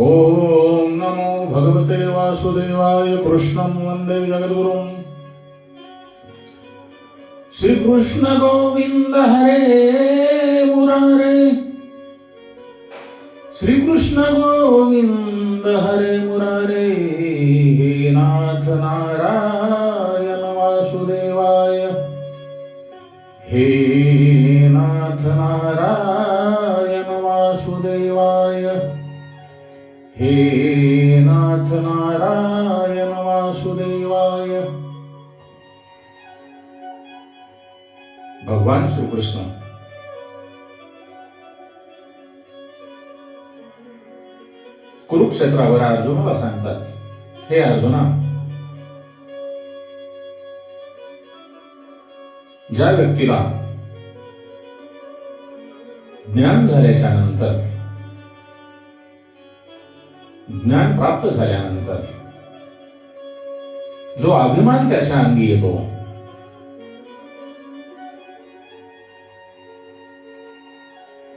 ॐ नमो भगवते वासुदेवाय कृष्णं वन्दे जगद्गुरुम् श्रीकृष्ण गोविन्द हरे मुरारे श्रीकृष्ण गोविन्द हरे मुरारे हे नाथ नारायण वासुदेवाय हे नाथ नारायण हे नाथ नारायण वासुदेवाय. भगवान श्रीकृष्ण. कुरुक्षेत्रावर अर्जुनाला सांगतात हे अर्जुना ज्या व्यक्तीला ज्ञान झाल्याच्यानंतर ज्ञान प्राप्त झाल्यानंतर जो अभिमान त्याच्या अंगी येतो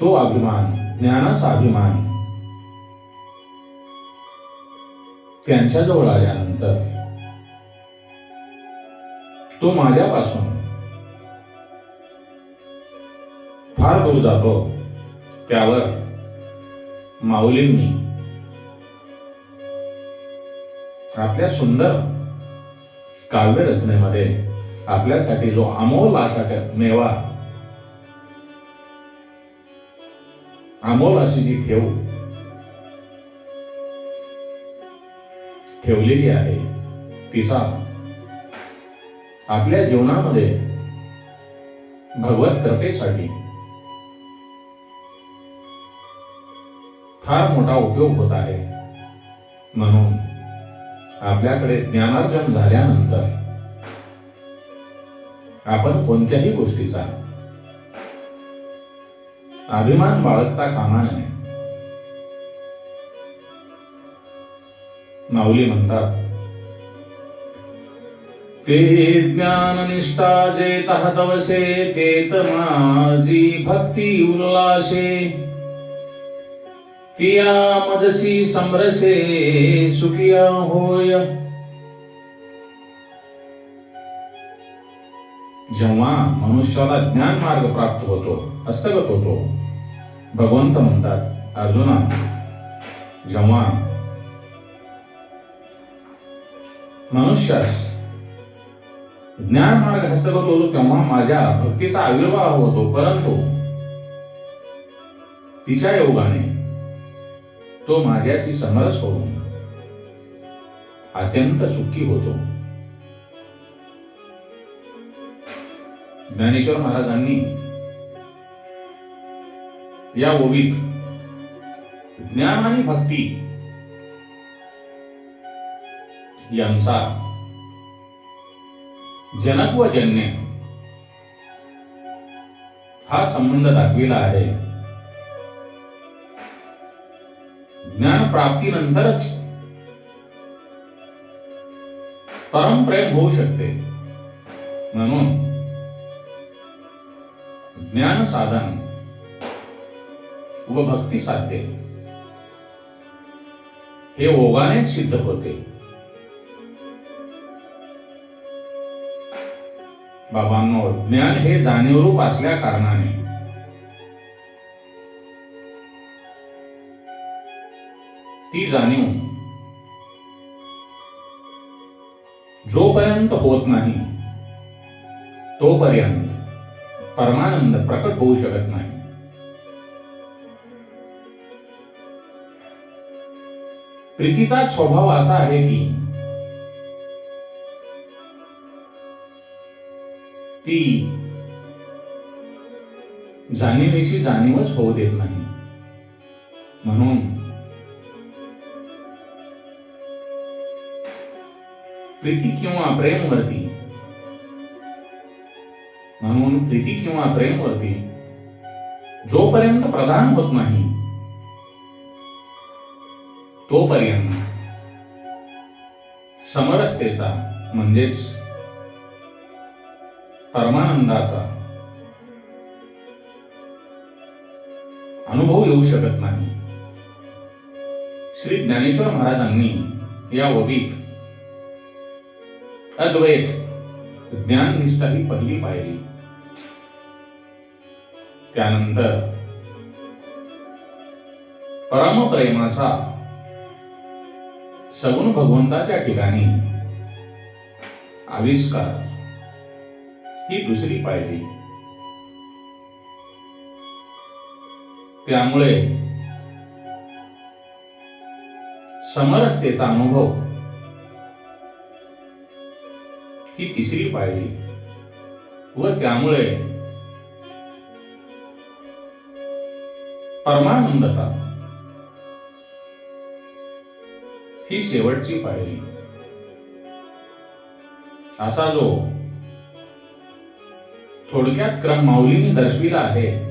तो अभिमान ज्ञानाचा अभिमान त्यांच्याजवळ आल्यानंतर तो माझ्यापासून फार दूर जातो त्यावर माऊलींनी आपल्या सुंदर काव्य रचनेमध्ये आपल्यासाठी जो अमोल असा मेवा अमोल अशी जी ठेव ठेवलेली आहे तिचा आपल्या जीवनामध्ये भगवत कृपेसाठी फार मोठा उपयोग होत आहे. म्हणून आपल्याकडे ज्ञानार्जन झाल्यानंतर आपण कोणत्याही गोष्टीचा अभिमान बाळगता कामा नये. माऊली म्हणतात ते ज्ञान निष्ठा जे तहतवसे तेत माझी भक्ती उल्लासे. तिया मजसी समरसे सुखिया होय। जेव्हा मनुष्याला ज्ञान मार्ग प्राप्त होतो हस्तगत होतो भगवंत म्हणतात अर्जुना जेव्हा मनुष्यास ज्ञान मार्ग हस्तगत होतो तेव्हा माझ्या भक्तीचा आविर्भाव होतो परंतु तिच्या योगाने तो माझ्याशी समरस होऊन अत्यंत सुखी होतो. ज्ञानेश्वर महाराजांनी या ओवीत ज्ञान आणि भक्ती यांचा जनक व जन्य हा संबंध दाखविला आहे. ज्ञान प्राप्तीनंतरच परमप्रेम होऊ शकते. म्हणून ज्ञान साधन व भक्ती साध्य. हे ओघानेच सिद्ध होते. बाबांनो ज्ञान हे जाणीवरूप असल्या कारणाने ती जाणीव. जोपर्यंत होत नाही तोपर्यंत परमानंद प्रकट होऊ शकत नाही. प्रीतीचा स्वभाव असा आहे की ती जाणीवेची जाणीवच होऊ देत नाही. प्रीती किंवा प्रेमवरती? म्हणून प्रीती किंवा प्रेमवरती जोपर्यंत प्रधान होत नाही तोपर्यंत समरसतेचा म्हणजेच परमानंदाचा अनुभव येऊ शकत नाही. श्री ज्ञानेश्वर महाराजांनी या ववीत अद्वैत. ज्ञाननिष्ठा ही पहिली पायरी. त्यानंतर परमप्रेमाचा सगुण भगवंताच्या ठिकाणी आविष्कार ही दुसरी पायरी. त्यामुळे समरसतेचा अनुभव ही तिसरी पायरी. व त्यामुळे परमानंदता ही शेवटची पायरी. असा जो थोडक्यात क्रम माऊलीने दर्शविला आहे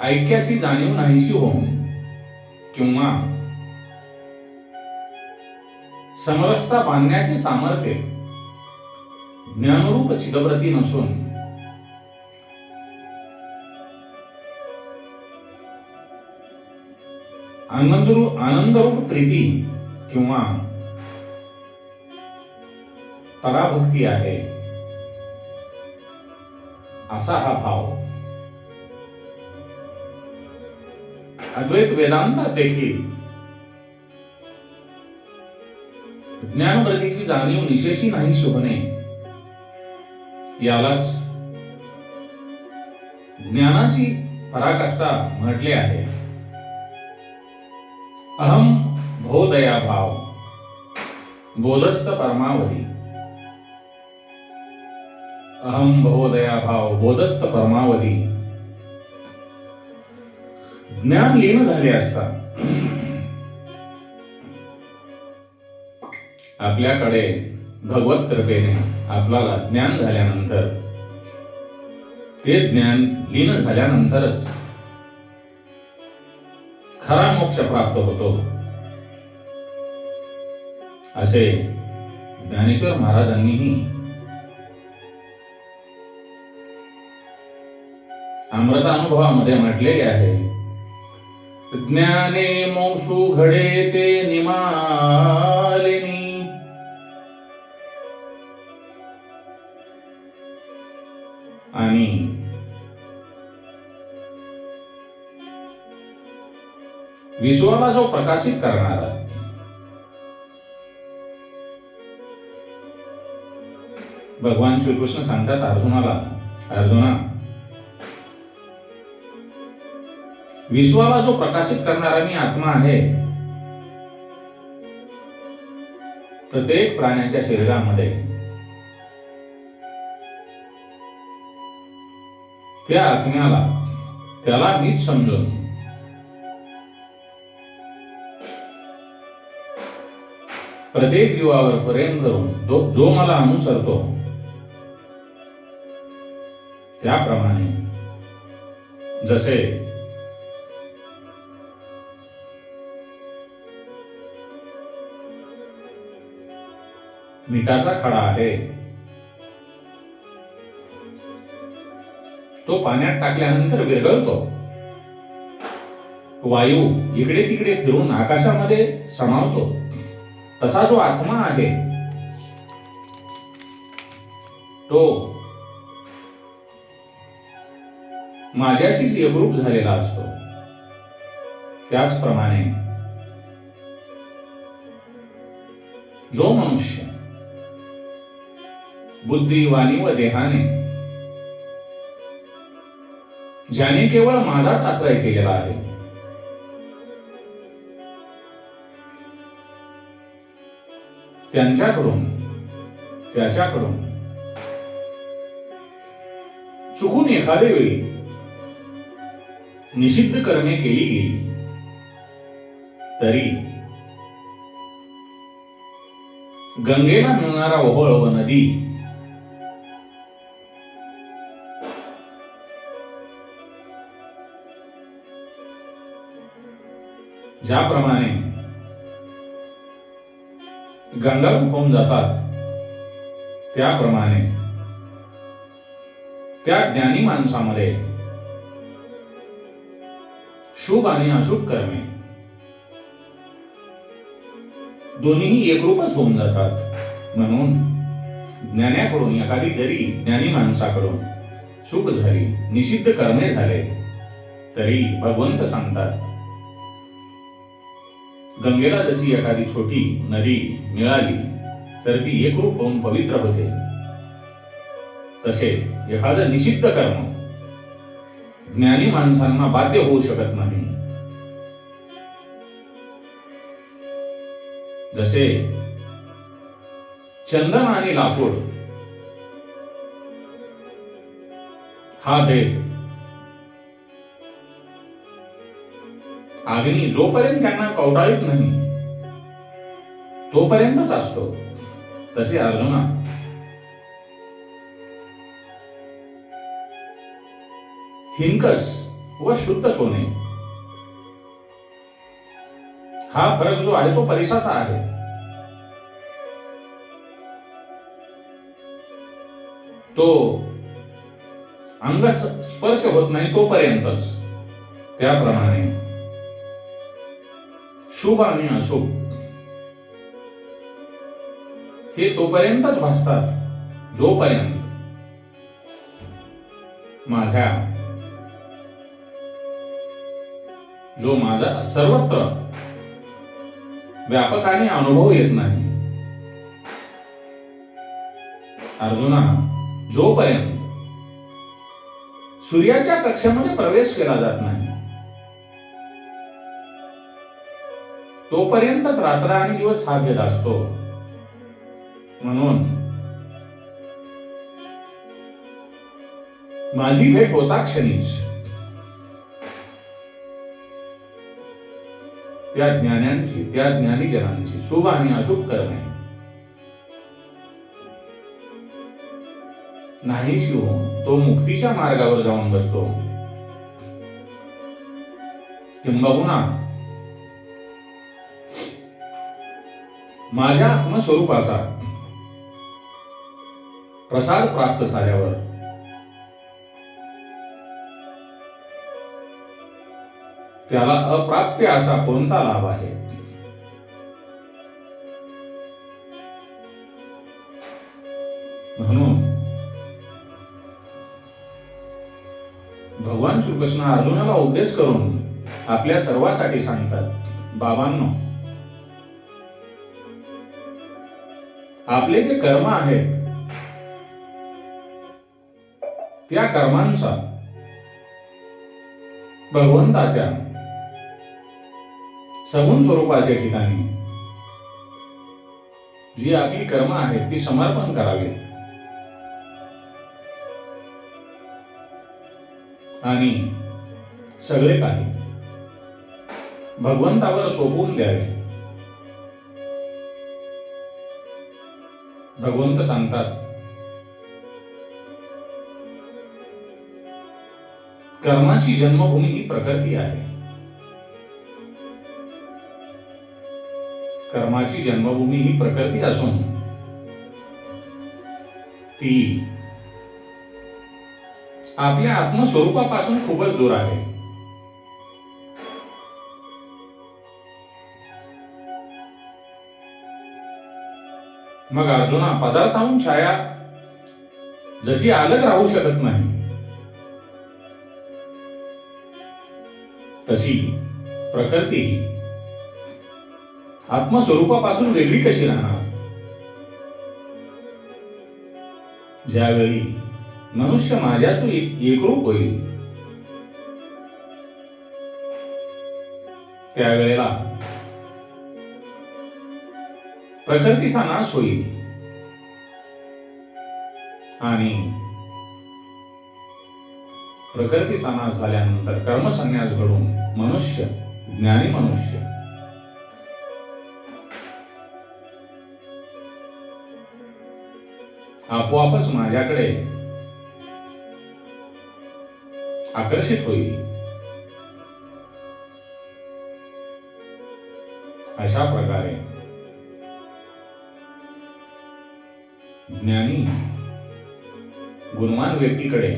ऐक्याची जाणीव नाहीशी होऊन किंवा समरसता बांधण्याचे सामर्थ्य ज्ञानरूप चिदव्रती नसून. आनंदरूप आनंदरूप प्रीती किंवा पराभक्ती आहे असा हा भाव. अद्वैत वेदांतात देखील ज्ञानप्रतीची जाणीव निशेषी नाही शोभणे. यालाच ज्ञानाची पराकाष्ठा म्हटले आहे. अहम भोदया भाव बोधस्थ परमावधी. अहम भोदया भाव बोधस्थ परमावधी. ज्ञान लीन झाले असता आपल्याकडे भगवत कृपेने आपल्याला ज्ञान झाल्यानंतर ते ज्ञान लीन झाल्यानंतरच खरा मोक्ष प्राप्त होतो. असे ज्ञानेश्वर महाराजांनीही अमृता अनुभवामध्ये म्हटलेले आहे. ज्ञाने मोक्षू घडे ते निमाले विश्वाला जो प्रकाशित करणारा भगवान श्रीकृष्ण सांगतात अर्जुनाला अर्जुना विश्वाला जो प्रकाशित करणारा मी आत्मा आहे प्रत्येक प्राण्याच्या शरीरामध्ये त्या आत्म्याला त्याला नीट समजून प्रत्येक जीवावर प्रेम करून तो जो मला अनुसरतो त्याप्रमाणे जसे मिठाचा खडा आहे तो पाण्यात टाकल्यानंतर विरघळतो. वायू इकडे तिकडे फिरून आकाशामध्ये समावतो. असा जो आत्मा आहे तो माझ्याशीच एकरूप झालेला असतो. त्याचप्रमाणे जो मनुष्य बुद्धी वाणी व देहाने ज्याने केवळ माझाच आश्रय केलेला आहे त्यांच्याकडून त्याच्याकडून. चुकून एखाद्या वेळी निषिद्ध कर्मे केली गेली तरी गंगेला मिळणारा ओहळ व नदी ज्याप्रमाणे गंगा होऊन जातात. त्याप्रमाणे त्या ज्ञानी माणसामध्ये शुभ आणि अशुभ कर्मे दोन्हीही एकरूपच होऊन जातात. म्हणून ज्ञानाकडून एखादी जरी ज्ञानी माणसाकडून चूक झाली निषिद्ध कर्मे झाले तरी भगवंत सांगतात गंगेला जशी एखादी छोटी नदी मिळाली तर ती एकरूप होऊन पवित्र होते. तसे एखादं निषिद्ध कर्म ज्ञानी माणसांना बाध्य होऊ शकत नाही. जसे चंदन आणि लाकूड हा भेद अग्नी जोपर्यंत त्यांना कवटाळीत नाही तोपर्यंतच असतो. तसे अर्जुना. हिंकस व शुद्ध सोने. हा फरक जो आहे तो परिसाचा आहे. तो अंग स्पर्श होत नाही तोपर्यंतच. त्याप्रमाणे शुभ आणि अशुभ हे तोपर्यंतच भासतात जोपर्यंत माझ्या जो माझा सर्वत्र व्यापकाने अनुभव येत नाही अर्जुना जोपर्यंत सूर्याच्या कक्षामध्ये प्रवेश केला जात नाही तोपर्यंतच रात्र आणि दिवस हा भेद असतो. म्हणून माझी भेट होता क्षणीच. त्या ज्ञानांची त्या ज्ञानीजनांची शुभ आणि अशुभ करणे नाही शिव तो मुक्तीच्या मार्गावर जाऊन बसतो. किंबहुना माझ्या आत्मस्वरूपाचा प्रसाद प्राप्त झाल्यावर. त्याला अप्राप्य असा कोणता लाभ आहे? म्हणून भगवान श्रीकृष्ण अर्जुनाला उद्देश करून आपल्या सर्वासाठी सांगतात बाबांनो आपले जे कर्म आहेत त्या कर्मांचा भगवंताच्या सगुण स्वरूपाच्या ठिकाणी जी आपली कर्म आहेत ती समर्पण करावीत. आणि सगळे काही भगवंतावर सोपवून द्यावे. भगवंत सांगतात कर्माची जन्मभूमी ही प्रकृती आहे. कर्माची जन्मभूमी ही प्रकृती असून ती आपल्या आत्मस्वरूपापासून खूपच दूर आहे. मग अर्जुना पदार्थाहून छाया जशी अलग राहू शकत नाही तशी प्रकृती आत्मस्वरूपापासून वेगळी कशी राहणार? ज्यावेळी मनुष्य माझ्यासून एकरूप होईल त्यावेळेला प्रकृतीचा नाश होईल. आणि प्रकृतीचा नाश झाल्यानंतर कर्मसन्यास घडून मनुष्य ज्ञानी मनुष्य आपोआपच माझ्याकडे आकर्षित होईल. अशा प्रकारे ज्ञानी गुणवान व्यक्तीकडे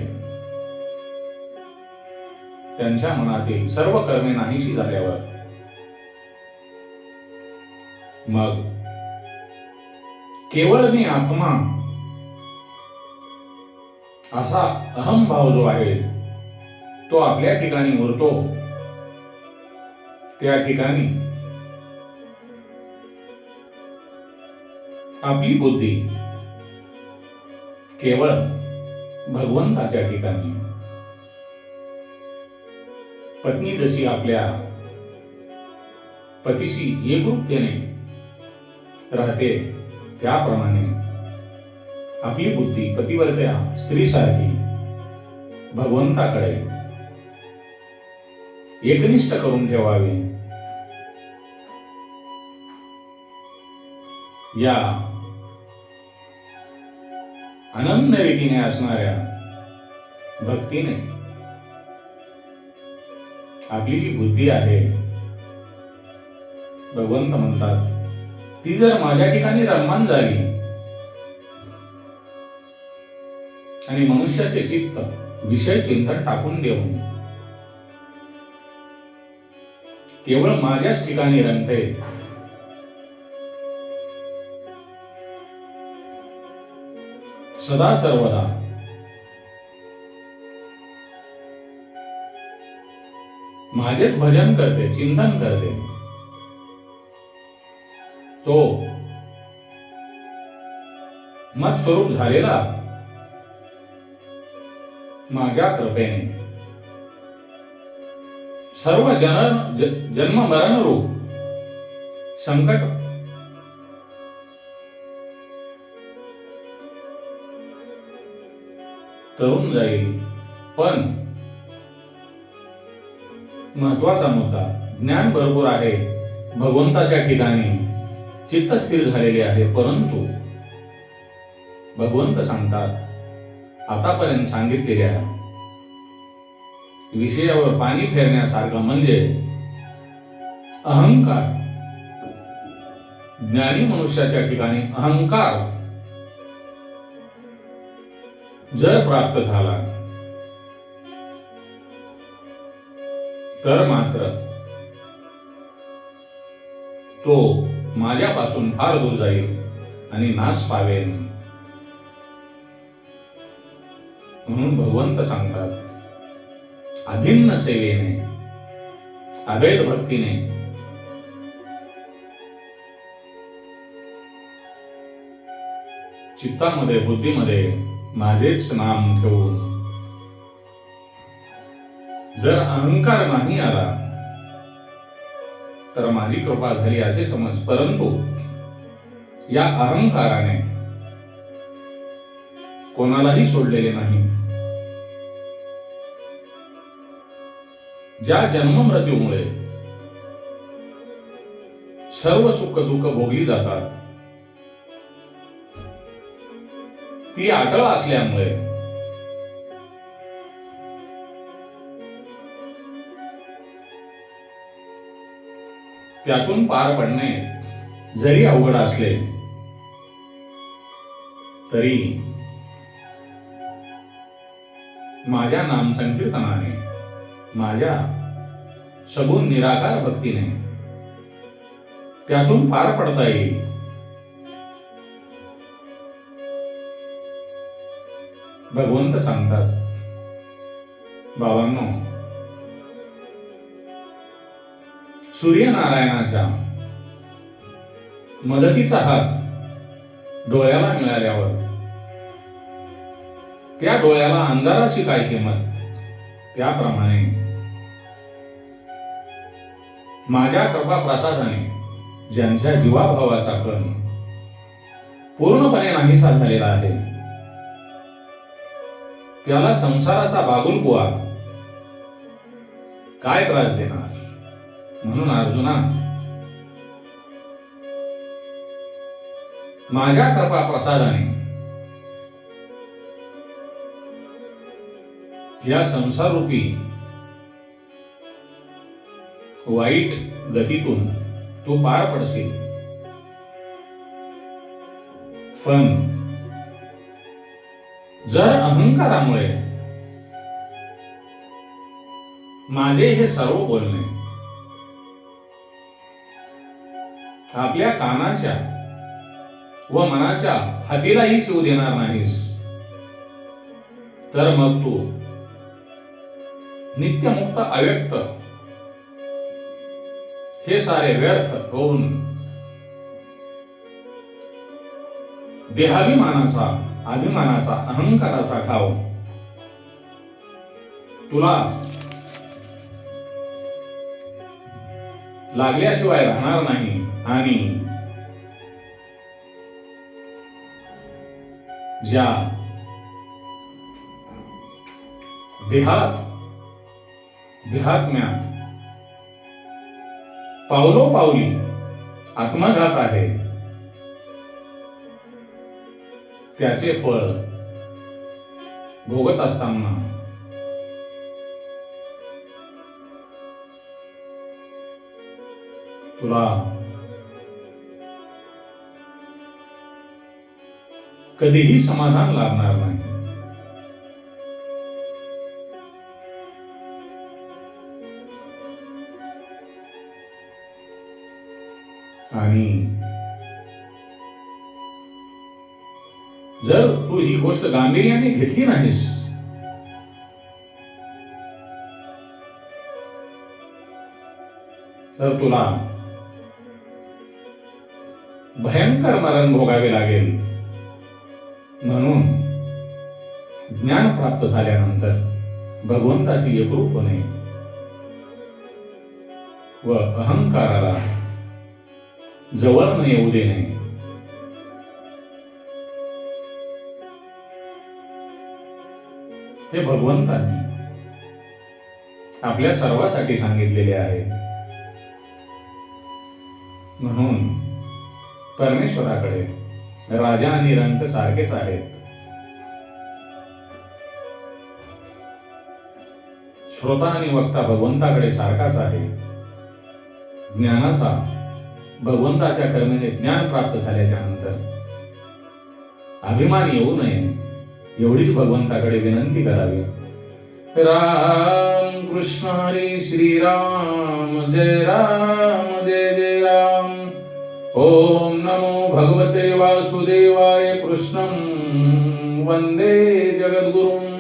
त्यांच्या मनातील सर्व कर्मे नाहीशी झाल्यावर मग केवळ मी आत्मा असा अहम भाव जो आहे तो आपल्या ठिकाणी उरतो. त्या ठिकाणी आपली बुद्धी केवळ भगवंताच्या ठिकाणी. पत्नी जशी आपल्या पतीशी एकरूपतेने राहते त्याप्रमाणे आपली बुद्धी पतीवरच्या स्त्रीसारखी भगवंताकडे एकनिष्ठ करून ठेवावी. या अनन्य रीतीने असणाऱ्या भक्तीने आपली जी बुद्धी आहे भगवंत म्हणतात ती जर माझ्या ठिकाणी रममान झाली आणि मनुष्याचे चित्त विषय चिंतन टाकून देऊन केवळ माझ्याच ठिकाणी रंगते सदा सर्वदा. माझेच भजन करते चिंतन करते. तो मत स्वरूप झालेला माझ्या कृपेने. सर्व जन ज- जन्म मरण रूप संकट तरुण जाईल. पण महत्त्वाचा मुद्दा ज्ञान भरपूर आहे भगवंताच्या ठिकाणी चित्त स्थिर झालेले आहे परंतु भगवंत सांगतात आतापर्यंत सांगितलेल्या विषयावर पाणी फेरण्यासारखं म्हणजे अहंकार. ज्ञानी मनुष्याच्या ठिकाणी अहंकार जर प्राप्त झाला. तर मात्र तो माझ्यापासून फार दूर जाईल आणि नाश पावेल म्हणून भगवंत सांगतात अभिन्न सेवेने अभेद भक्तीने चित्तामध्ये बुद्धीमध्ये माझेच नाम ठेवून. जर अहंकार नाही आला तर माझी कृपा झाली असे समज. परंतु या अहंकाराने कोणालाही सोडलेले नाही. ज्या जन्म मृत्यूमुळे सर्व सुख दुःख भोगली जातात ती अटळ असल्यामुळे. त्यातून पार पडणे जरी अवघड असले तरी माझ्या नाम संकीर्तनाने माझ्या सगुण निराकार भक्तीने त्यातून पार पडता येईल. भगवंत सांगतात. बाबांनो सूर्यनारायणाच्या मदतीचा हात डोळ्याला मिळाल्यावर त्या डोळ्याला अंधाराची काय किंमत? त्याप्रमाणे माझ्या कृपा प्रसादाने ज्यांच्या जीवाभावाचा कण पूर्णपणे नाहीसा झालेला आहे त्याला संसाराचा बागुलबुवा काय त्रास देणार? म्हणून अर्जुना माझ्या कृपा प्रसादाने या संसार रूपी वाईट गतीतून तू पार पडशील. पण जर अहंकारामुळे माझे हे सर्व बोलणे आपल्या कानाच्या व मनाच्या हातीलाही शिव देणार नाहीस तर मग तू नित्यमुक्त अव्यक्त हे सारे व्यर्थ होऊन देहाभिमानाचा अभिमानाचा अहंकाराचा घाव. तुला लागल्याशिवाय राहणार नाही आणि ज्या देहात देहात्म्यात पावलो पावली आत्मघात आहे त्याचे फळ भोगत असताना तुला कधीही समाधान लाभणार नाही. आणि जर तू ही गोष्ट गांभीर्याने घेतली नाहीस तर तुला भयंकर मरण भोगावे लागेल. म्हणून ज्ञान प्राप्त झाल्यानंतर भगवंताशी एकरूप होणे व अहंकाराला जवळ न येऊ देणे हे भगवंतांनी आपल्या सर्वासाठी सांगितलेले आहे. म्हणून परमेश्वराकडे राजा आणि रंग सारखेच आहेत. श्रोता आणि वक्ता भगवंताकडे सारखाच आहे. ज्ञानाचा भगवंताच्या कर्मेने ज्ञान प्राप्त झाल्याच्यानंतर अभिमान येऊ नये. एवढीच भगवंताकडे विनंती करावी. राम कृष्ण हरी श्रीराम जय राम जय जय राम. ओम नमो भगवते वासुदेवाय कृष्णं वंदे जगद्गुरुम्.